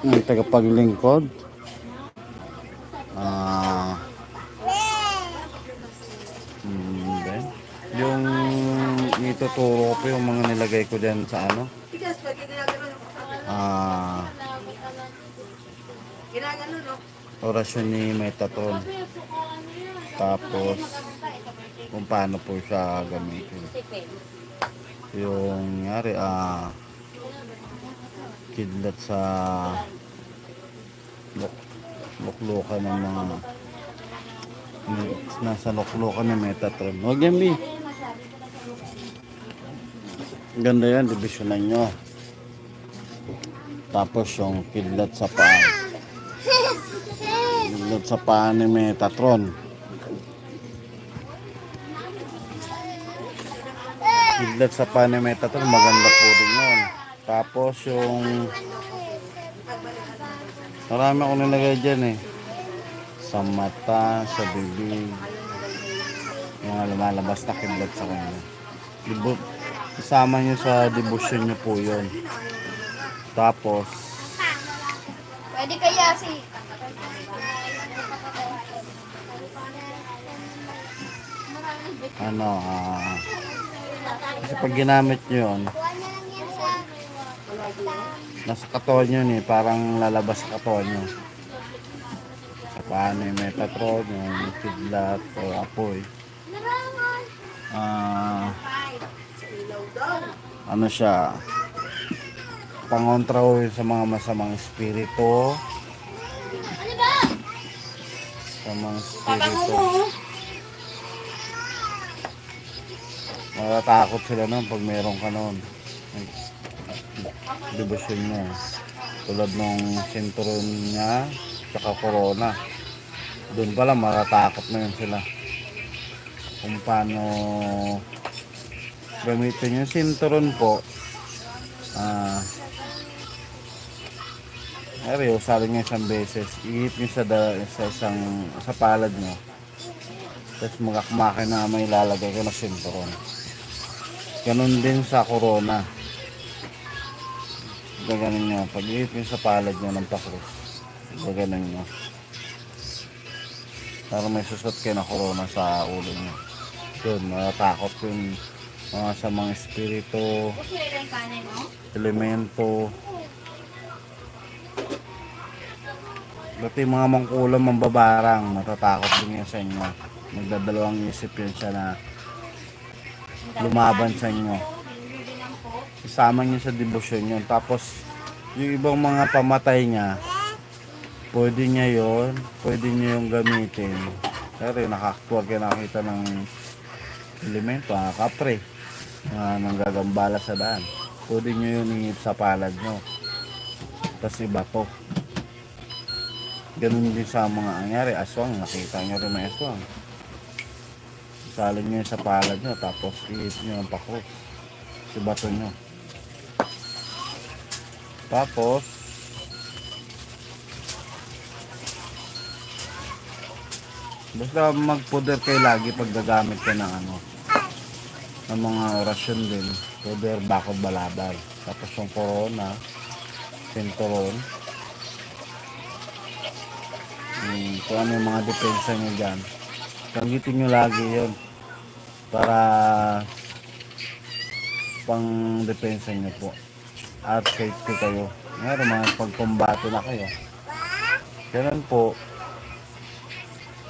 ng tagapaglingkod. Ah. hmm, then, yung ituturo ko yung mga nilagay ko dyan sa ano. Ah, orasyon ni Metatron. Tapos, kung paano po siya gamitin. Yung ngari, ah, kidlat sa luk luklukan ng mga nasa luklukan ng Metatron. Huwag yan, B. Ganda yan, divisionan nyo. Tapos yung kidlat sa paa. Kidlat sa paa ni Metatron. Kidlat sa paa ni Metatron, maganda po din yun. Tapos yung marami akong nilagay dyan eh. Sa mata, sa bibig. Mga lumalabas na kidlat sa kanya. Dibu isama nyo sa devotion nyo po yun. Tapos, Pwede kaya si... ano, ah, kasi pag ginamit nyo yun, nasa katawan nyo eh, parang lalabas sa katawan nyo. Sa paano yung Metatron, yung kidlat o apoy. Ah, ano siya, pangontra yun sa mga masamang espiritu. Sa mga espiritu. Matatakot sila nun pag meron ka nun. Debosyon mo. Tulad nung sinturon niya, tsaka corona. Doon pala matatakot na yun sila. Kung paano gamitin yung sinturon po. Ah, Ari, usarin niya isang beses. Ihit niyo sa, da, sa isang sa palad niyo. Tapos magakmaki na may lalagay ko na sinturon. Ganon din sa corona. Gaganon niya. Pag niyo sa palad niyo ng pakros. Gaganon niyo. Para may susot kayo na corona sa ulo niyo. Yun, matatakot yung mga sa mga espiritu, elemento. Dati mga mangkulam, mambabarang, natatakot din yan sa inyo. Magdadalawang isip yun siya na lumaban sa inyo. Isama niyo sa debosyon yun. Tapos, yung ibang mga pamatay niya, pwede niya yon pwede niya yung gamitin. Pero nakaktuwa kayo nakita ng elemento, ah, kapre, na nanggagambala sa daan. Pwede niyo yun ingip sa palad nyo. Tapos iba to. Ganun din sa mga anyari, aswang, nakita nyo rin may aswang. Salin nyo sa palad nyo, tapos iit nyo ang pakros. Si bato nyo. Tapos, basta magpuder kayo lagi pag gagamit ka ng ano, ng mga orasyon din. Puder, bakod, balabal. Tapos yung corona, sinturon, Hmm, kung ano yung mga depensa nyo dyan. Kagitin nyo lagi yun. Para pang depensa nyo po. At safety kayo. Ngayon, mga pagkumbate na kayo. Ganun po.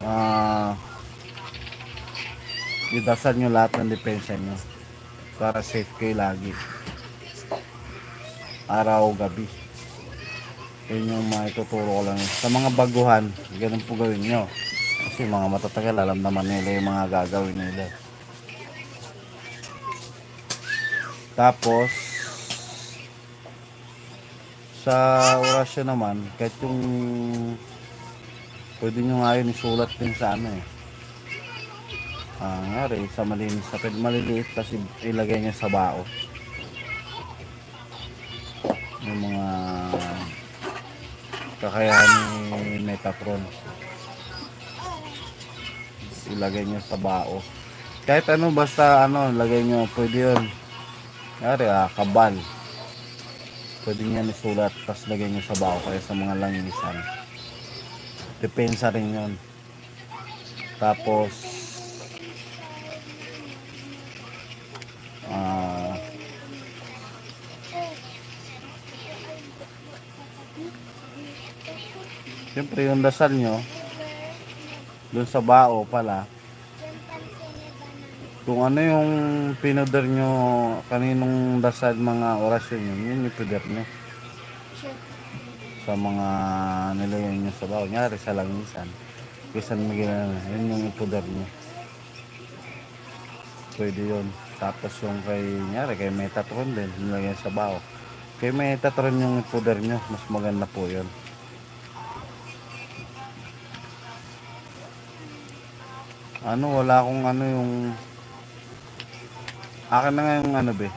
Ah, idasal nyo lahat ng depensa nyo. Para safe kayo lagi. Araw, gabi. Yun yung mga ituturo ko lang. Sa mga baguhan, ganun po gawin nyo. Kasi mga matatagal, alam naman nila yung mga gagawin nila. Tapos, sa orasyon naman, kahit yung pwede nyo nga yun isulat din sa ano eh. Ah, nga rin, sa malinis na maliliit kasi ilagay nyo sa bao. Yung mga kakayahan ni Metatron. Ilagay nyo sa bao. Kahit ano, basta ano, lagay nyo, pwede yun. Yari ah, kabal. Pwede niya isulat, tapos lagyan niyo sa bao kaya sa mga langisan. Depensa rin yun. Tapos, ah, Siyempre yung dasal nyo, dun sa bao pala, kung ano yung pinoder nyo, kaninong dasal mga orasyon yun, yun yung pinoder nyo sa mga nilagay nyo sa bao. Nyari sa langisan. Kaysa magiging yun yung pudar nyo. Pwede yun. Tapos yung kay, nyari, kay Metatron din, nilagay sa bao. Kay Metatron yung pudar nyo, mas maganda po yun. Ano, wala akong ano yung... Akin na nga yung ano be.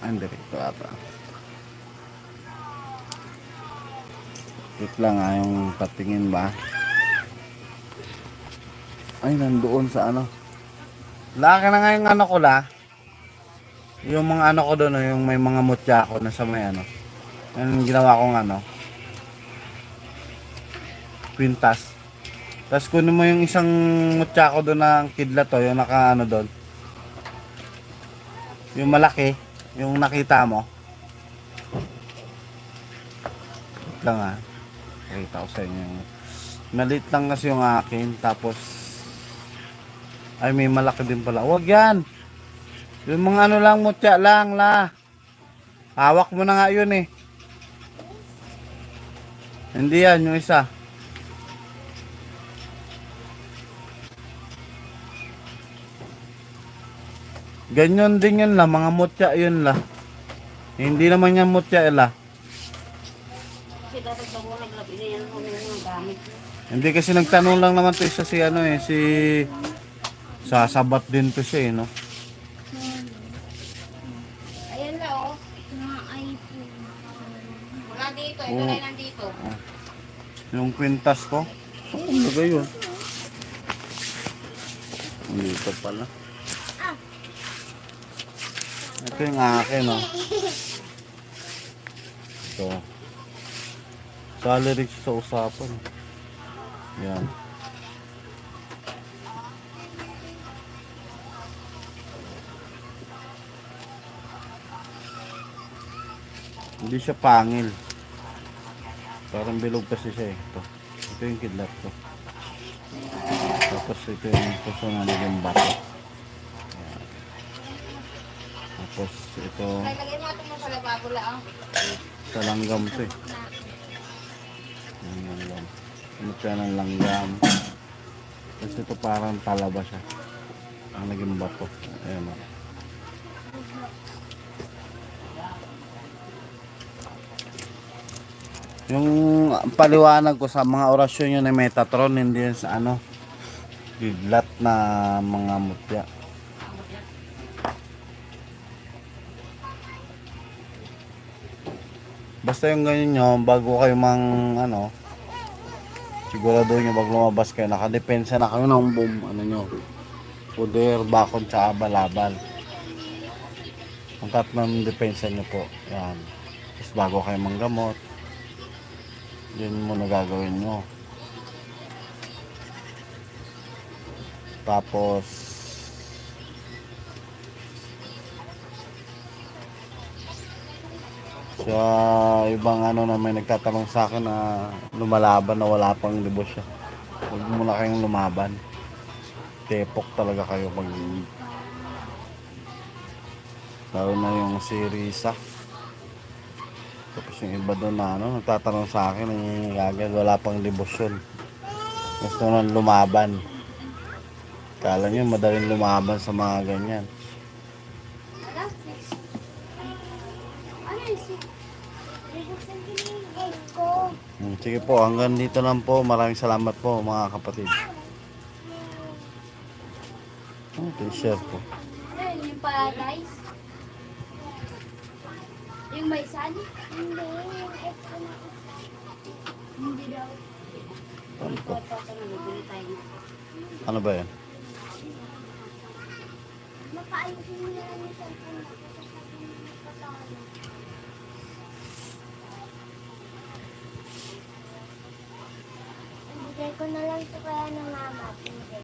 Ah, Hindi, ito ata. Wait lang ah, yung patingin ba? Ay, nandoon sa ano. Laki na nga yung ano ko la. Yung mga ano ko doon, yung may mga mutya ko na sa may ano. Yan yung ginawa kong ano. Quintas. Tapos kunin mo yung isang mutya ko doon ng kidlat to, yung naka ano doon. Yung malaki, yung nakita mo. Wait lang ah. Pakita ko sa inyo. yung- Maliit lang kasi yung akin. Tapos, ay may malaki din pala. Huwag yan. Yung mga ano lang, mutya lang la. Hawak mo na nga yun eh. Hindi yan, yung isa. Ganyan din yun la, mga mutya yun la. Hindi naman yan mutya la. Kasi dapat bago naglabi na yan gamit. Hindi kasi nagtanong lang naman to isa si ano eh, si sasabat din to siya eh, no? Ayan na oh. Mga iPhone. Wala dito, ito Oo. na lang dito. Yung kwintas ko. Oh, ano ba yun? Dito pala. Ito yung akin, no? Ito. Salary sa usapan. Yan. Hindi siya pangil. Parang bilog kasi siya eh. Ito. Ito yung kidlat ko. Tapos ito yung susunod yung bato. Ayan. Tapos ito Ay, lagay mo ito sa lababo lang. sa langgam to eh. Yung langgam. Ano siya ng langgam. Tapos ito parang talaba siya. Ang naging bato. Ayan o. Yung paliwanag ko sa mga orasyon yun ni Metatron, hindi sa ano, biglat na mga mutya. Basta yung ganyan nyo, bago kayo mang ano, sigurado nyo bago lumabas kayo, nakadepensa na kayo ng boom, ano nyo, puder, bakon, tsaka balabal. Ang tatlong depensa nyo po, yan. Tapos bago kayo manggamot, yun muna gagawin nyo. Tapos, sa ibang ano na may nagtatanong sa akin na lumalaban na wala pang libos siya. Huwag muna kayong lumaban. Tepok talaga kayo pag lalo na yung si Risa. Tapos yung iba doon na ano, nagtatanong sa akin ng gagad, wala pang libosyon. Gusto nang lumaban. Kala nyo madaling lumaban sa mga ganyan. Sige po, hanggang dito lang po. Maraming salamat po mga kapatid. Oh, ito yung share. Ano yun? Yung paradise? Yung may sali? Hindi. Hindi daw. Ano na. Ano ba yan? Na lang yung cellphone Bigay ko na lang to kaya ng mama.